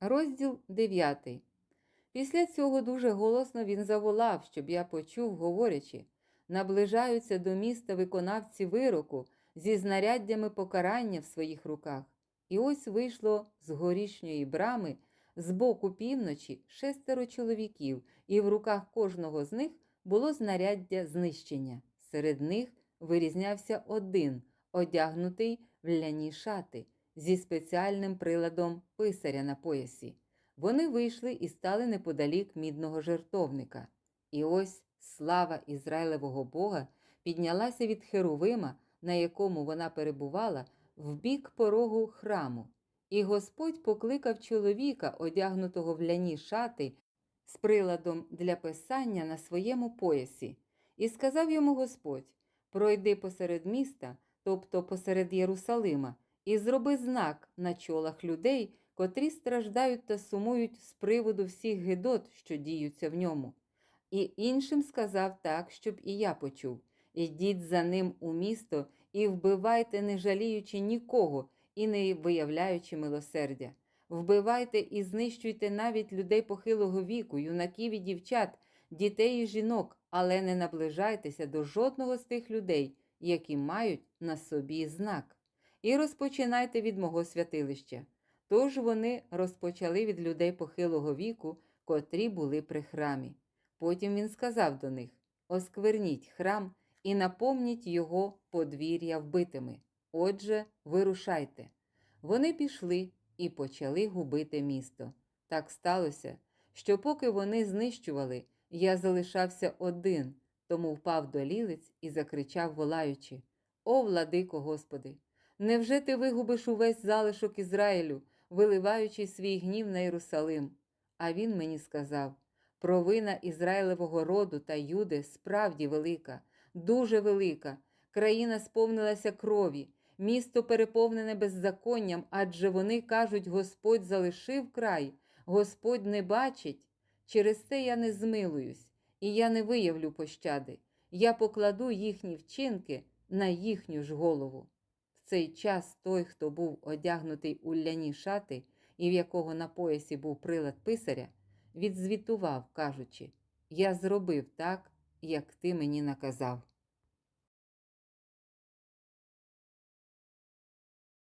Розділ 9. Після цього дуже голосно він заволав, щоб я почув, говорячи, наближаються до міста виконавці вироку зі знаряддями покарання в своїх руках. І ось вийшло з горішньої брами з боку півночі шестеро чоловіків, і в руках кожного з них було знаряддя знищення. Серед них вирізнявся один, одягнутий в ляні шати, зі спеціальним приладом писаря на поясі. Вони вийшли і стали неподалік мідного жертовника. І ось слава Ізраїлевого Бога піднялася від Херувима, на якому вона перебувала, в бік порогу храму. І Господь покликав чоловіка, одягнутого в ляні шати, з приладом для писання на своєму поясі, і сказав йому Господь: Пройди посеред міста, тобто посеред Єрусалима, і зроби знак на чолах людей, котрі страждають та сумують з приводу всіх гидот, що діються в ньому. І іншим сказав так, щоб і я почув: Ідіть за ним у місто і вбивайте, не жаліючи нікого і не виявляючи милосердя. Вбивайте і знищуйте навіть людей похилого віку, юнаків і дівчат, дітей і жінок, але не наближайтеся до жодного з тих людей, які мають на собі знак. І розпочинайте від мого святилища. Тож вони розпочали від людей похилого віку, котрі були при храмі. Потім він сказав до них: Оскверніть храм і наповніть його подвір'я вбитими. Отже, вирушайте. Вони пішли і почали губити місто. Так сталося, що поки вони знищували, я залишався один, тому впав до лілиць і закричав, волаючи: О, владико Господи! Невже ти вигубиш увесь залишок Ізраїлю, виливаючи свій гнів на Єрусалим? А він мені сказав: провина Ізраїлевого роду та Юди справді велика, дуже велика. Країна сповнилася крові, місто переповнене беззаконням, адже вони кажуть, Господь залишив край, Господь не бачить. Через це я не змилуюсь, і я не виявлю пощади. Я покладу їхні вчинки на їхню ж голову. Цей час той, хто був одягнутий у ляні шати, і в якого на поясі був прилад писаря, відзвітував, кажучи: Я зробив так, як ти мені наказав.